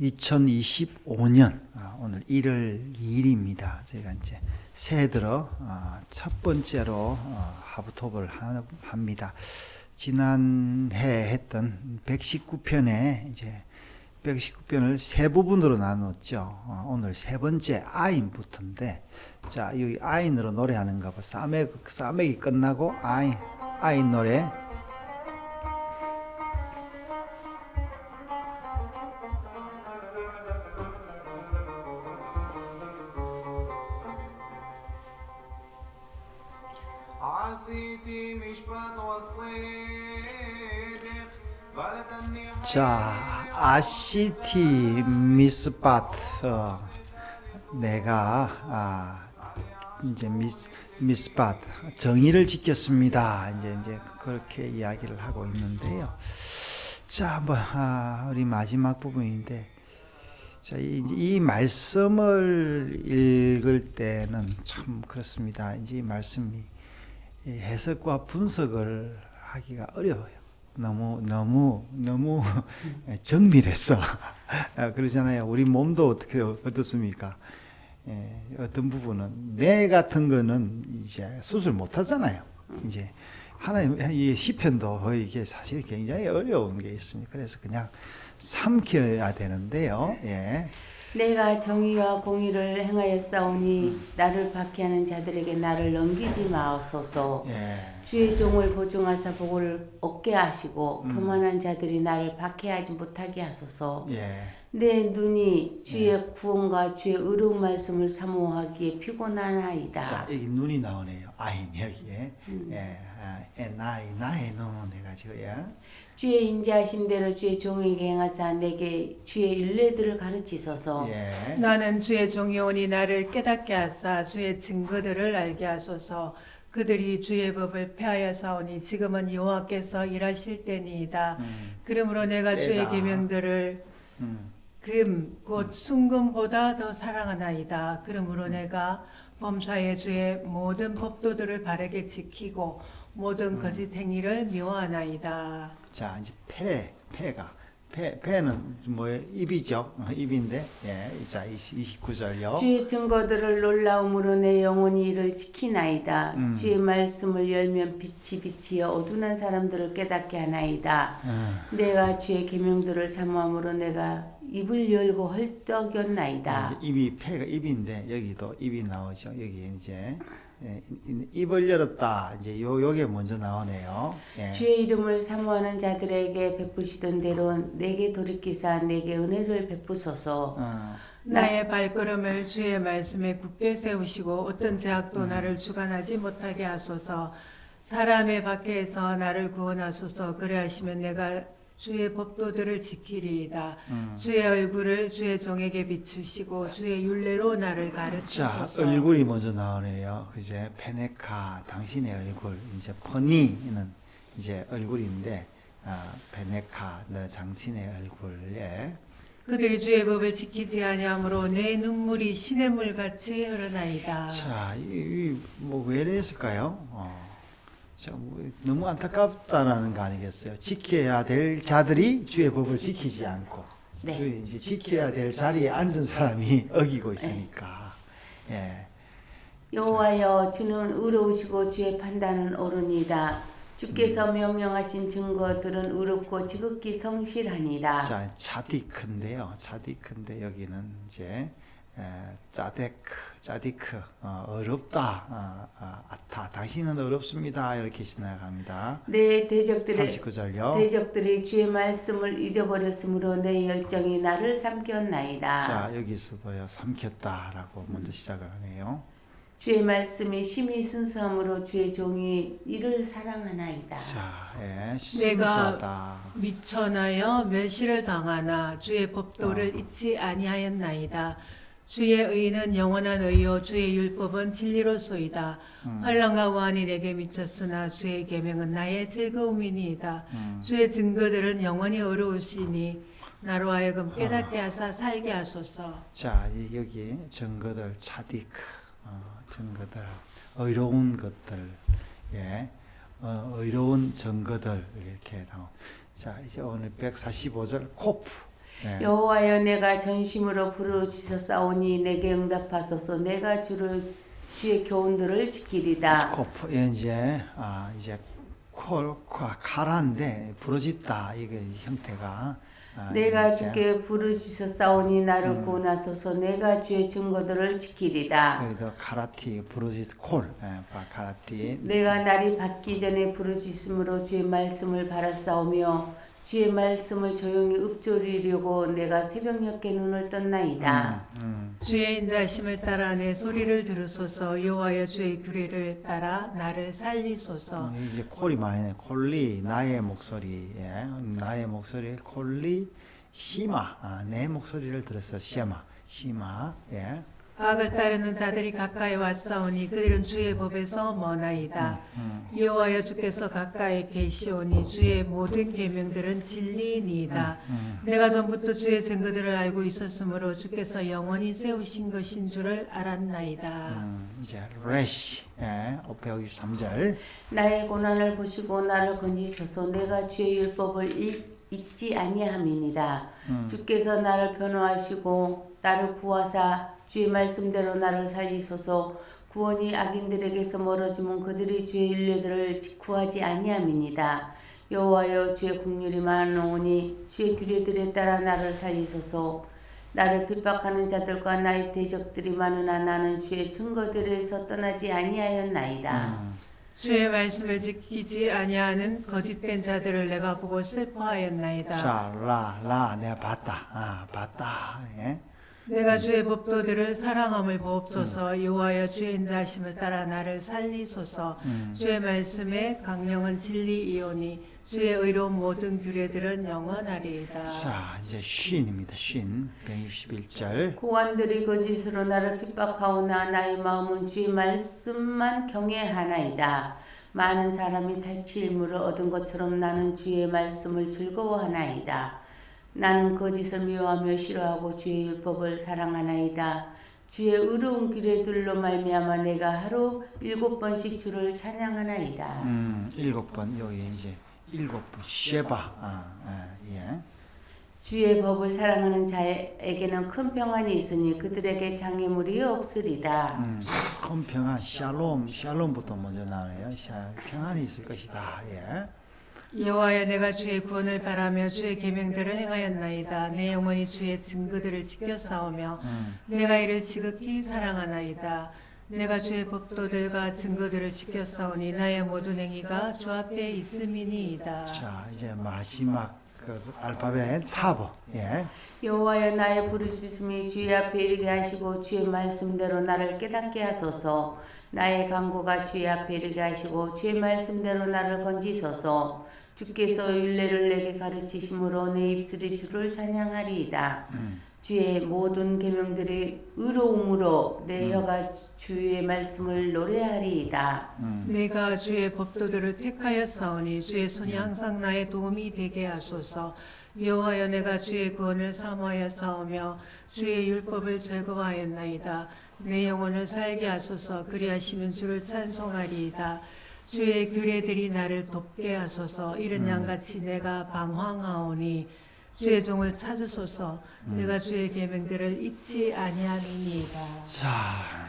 2025년 아, 오늘 1월 2일입니다. 저희가 이제 새해 들어 아, 첫 번째로 어, 하부톱을 하- 합니다. 지난해 했던 119편에 이제 119편을 세 부분으로 나눴죠. 어, 오늘 세 번째 아인부터인데 자 여기 아인으로 노래하는가 봐. 싸맥 싸맥이 끝나고 아인 아인 노래 자, 아시티 미스바트 어, 내가 아, 이제 미스 미스바트 정의를 지켰습니다. 이제 이제 그렇게 이야기를 하고 있는데요. 자, 뭐 아, 우리 마지막 부분인데 자, 이, 이 말씀을 읽을 때는 참 그렇습니다. 이제 이 말씀이 이 해석과 분석을 하기가 어려워요. 너무 너무 너무 정밀했어. 아, 그러잖아요. 우리 몸도 어떻게 어떻습니까? 예, 어떤 부분은 뇌 같은 거는 이제 수술 못 하잖아요. 이제 하나님 이 시편도 이게 사실 굉장히 어려운 게 있습니다. 그래서 그냥 삼켜야 되는데요. 예. 내가 정의와 공의를 행하여 싸우니 나를 박해하는 자들에게 나를 넘기지 마옵소서. 예. 주의 종을 보증하사 복을 얻게 하시고 음. 교만한 자들이 나를 박해하지 못하게 하소서. 예. 내 눈이 주의 구원과 주의 의로운 말씀을 사모하기에 피곤하나이다. 자, 여기 눈이 나오네요. 아인 여기에. 예. 아, 에, 나이 나이 너무 내가지고 예. 주의 인자하심 대로 주의 종에게 행하사 내게 주의 윤례들을 가르치소서. 예. 나는 주의 종이 오니 나를 깨닫게 하사 주의 증거들을 알게 하소서 그들이 주의 법을 폐하여 사오니 지금은 여호와께서 일하실 때니이다 음. 그러므로 내가 주의 때다. 계명들을 음. 금 곧 순금보다 더 사랑하나이다 그러므로 내가 범사의 주의 모든 법도들을 바르게 지키고 모든 거짓 행위를 묘하나이다 자, 이제 폐, 폐가. 폐, 폐는 뭐예요? 입이죠. 어, 입인데. 예. 자, 20, 29절요. 주의 증거들을 놀라움으로 내 영혼이 이를 지키나이다. 음. 주의 말씀을 열면 빛이 비치어 어두운 사람들을 깨닫게 하나이다. 어. 내가 주의 계명들을 사모함으로 내가 입을 열고 헐떡였나이다. 이제 입이 폐가 입인데 여기도 입이 나오죠. 여기 이제 예, 이- 입을 열었다. 이제 요 요게 먼저 나오네요. 예. 주의 이름을 사모하는 자들에게 베푸시던 대로 내게 돌이키사 내게 은혜를 베푸소서. 어. 나의 발걸음을 주의 말씀에 굳게 세우시고 어떤 제약도 음. 나를 주관하지 못하게 하소서 사람의 밖에서 나를 구원하소서 그래 하시면 내가 주의 법도들을 지키리이다 음. 주의 얼굴을 주의 종에게 비추시고 주의 윤례로 나를 자, 가르치소서 얼굴이 먼저 나오네요. 그제 페네카 당신의 얼굴 이제 퍼니는 이제 얼굴인데 아, 페네카 너 당신의 얼굴에 그들이 주의 법을 지키지 아니하므로 내 눈물이 시냇물 같이 흐르나이다 자, 이뭐 왜 이랬을까요? 어. 자, 뭐, 너무 안타깝다라는 거 아니겠어요? 지켜야 될 자들이 주의 법을 지키지 않고 네. 주의 이제 지켜야 될 자리에 앉은 사람이 어기고 있으니까. 예. 여호와여 주는 의로우시고 주의 판단은 옳으니다. 주께서 명령하신 증거들은 의롭고 지극히 성실하니라. 자, 차디크인데요. 차디크인데 여기는 이제 에, 짜데크, 짜디크, 어, 어렵다, 어, 어, 아타, 당신은 어렵습니다. 이렇게 지나갑니다. 내 대적들의 39절요. 대적들이 주의 말씀을 잊어버렸으므로 내 열정이 나를 삼켰나이다. 자, 여기서도요, 삼켰다라고 먼저 시작을 하네요. 주의 말씀이 심히 순수함으로 주의 종이 이를 사랑하나이다. 자, 예, 내가 순수하다. 미천하여 멸시를 당하나 주의 법도를 잊지 아니하였나이다. 주의 의는 영원한 의요 주의 율법은 진리로소이다. 음. 환란과 우환이 내게 미쳤으나 주의 계명은 나의 즐거움이니이다. 음. 주의 증거들은 영원히 어려우시니 나로 하여금 깨닫게 하사 살게 하소서. 자, 이- 여기 증거들 차디크, 어, 증거들, 의로운 것들, 예, 어, 의로운 증거들 이렇게 나오. 자, 이제 오늘 145절 코프. 예. 여호와여 내가 전심으로 부르짖었사오니 내게 응답하소서. 내가 주를 주의 교훈들을 지키리다. 코프 예, 이제 아 이제 콜 카- 카라인데 부러졌다 이게 형태가. 아, 내가 이제. 주께 부르짖었사오니 나를 구원하소서. 내가 주의 증거들을 지키리다. 여기도 카라티 부러짓 콜 예, 바 카라티. 내가 날이 밝기 전에 부르짖음으로 주의 말씀을 바라싸우며 주의 말씀을 조용히 읊조리려고 내가 새벽녘에 눈을 떴나이다. 음, 주의 인자심을 따라 내 소리를 들으소서. 여호와여 주의 규례를 따라 나를 살리소서. 음, 이제 콜이 많이 네. 콜리 나의 목소리. 예, 나의 목소리 콜리 시마. 아, 내 목소리를 들었어 시마. 시마. 예. 악을 따르는 자들이 가까이 왔사오니 그들은 주의 법에서 머나이다. 여호와여 주께서 가까이 계시오니 주의 모든 계명들은 진리니이다. 내가 전부터 주의 증거들을 알고 있었으므로 주께서 영원히 세우신 것인 줄을 알았나이다. 음, 이제 레시 예, 563절 나의 고난을 보시고 나를 건지소서 내가 주의 율법을 잊- 잊지 아니함이니이다. 주께서 나를 변호하시고 나를 구하사 주의 말씀대로 나를 살리소서 구원이 악인들에게서 멀어지면 그들이 주의 윤례들을 구하지 아니함이니이다. 여호와여 주의 국률이 많으오니 주의 규례들에 따라 나를 살리소서 나를 핍박하는 자들과 나의 대적들이 많으나 나는 주의 증거들에서 떠나지 아니하였나이다. 주의 말씀을 지키지 아니하는 거짓된 자들을 내가 보고 슬퍼하였나이다. 자, 라, 라, 내가 봤다. 아, 봤다. 예. 내가 주의 법도들을 사랑함을 보옵소서 여호와여 주의 인자심을 따라 나를 살리소서 주의 말씀에 강령은 진리이오니 주의 의로운 모든 규례들은 영원하리이다. 자, 이제 쉰입니다. 쉰. 161절. 고관들이 거짓으로 나를 핍박하오나 나의 마음은 주의 말씀만 경외하나이다. 많은 사람이 탈취일물을 얻은 것처럼 나는 주의 말씀을 즐거워하나이다. 나는 거짓을 미워하며 싫어하고 주의 율법을 사랑하나이다. 주의 의로운 규례들로 말미암아 내가 하루 일곱 번씩 주를 찬양하나이다. 음, 일곱 번. 여기 이제 일곱 번. 쉐바. 아, 아, 예. 주의 법을 사랑하는 자에게는 큰 평안이 있으니 그들에게 장애물이 없으리다. 음, 큰 평안, 샬롬, 샬롬부터 먼저 나와요. 샤, 평안이 있을 것이다. 예. 여호와여 내가 주의 구원을 바라며 주의 계명들을 행하였나이다. 내 영혼이 주의 증거들을 지켜 싸우며 내가 이를 지극히 사랑하나이다. 내가 주의 법도들과 증거들을 지켜 싸우니 나의 모든 행위가 주 앞에 있음이니이다. 자, 이제 마지막 그 알파벳 타보. 예. 여호와여 나의 부르짖음이 주의 앞에 이르게 하시고 주의 말씀대로 나를 깨닫게 하소서 나의 간구가 주의 앞에 이르게 하시고 주의 말씀대로 나를 건지소서 주께서 율례를 내게 가르치심으로 내 입술이 주를 찬양하리이다 주의 모든 계명들이 의로움으로 내 혀가 주의 말씀을 노래하리이다 내가 주의 법도들을 택하였사오니 주의 손이 항상 나의 도움이 되게 하소서. 여호와여 내가 주의 구원을 사모하였사오며 주의 율법을 즐거워하였나이다. 내 영혼을 살게 하소서. 그리하시면 주를 찬송하리이다. 주의 규례들이 나를 돕게 하소서. 이른 양같이 내가 방황하오니 주의 종을 찾으소서. 내가 주의 계명들을 잊지 아니함이니이다. 자,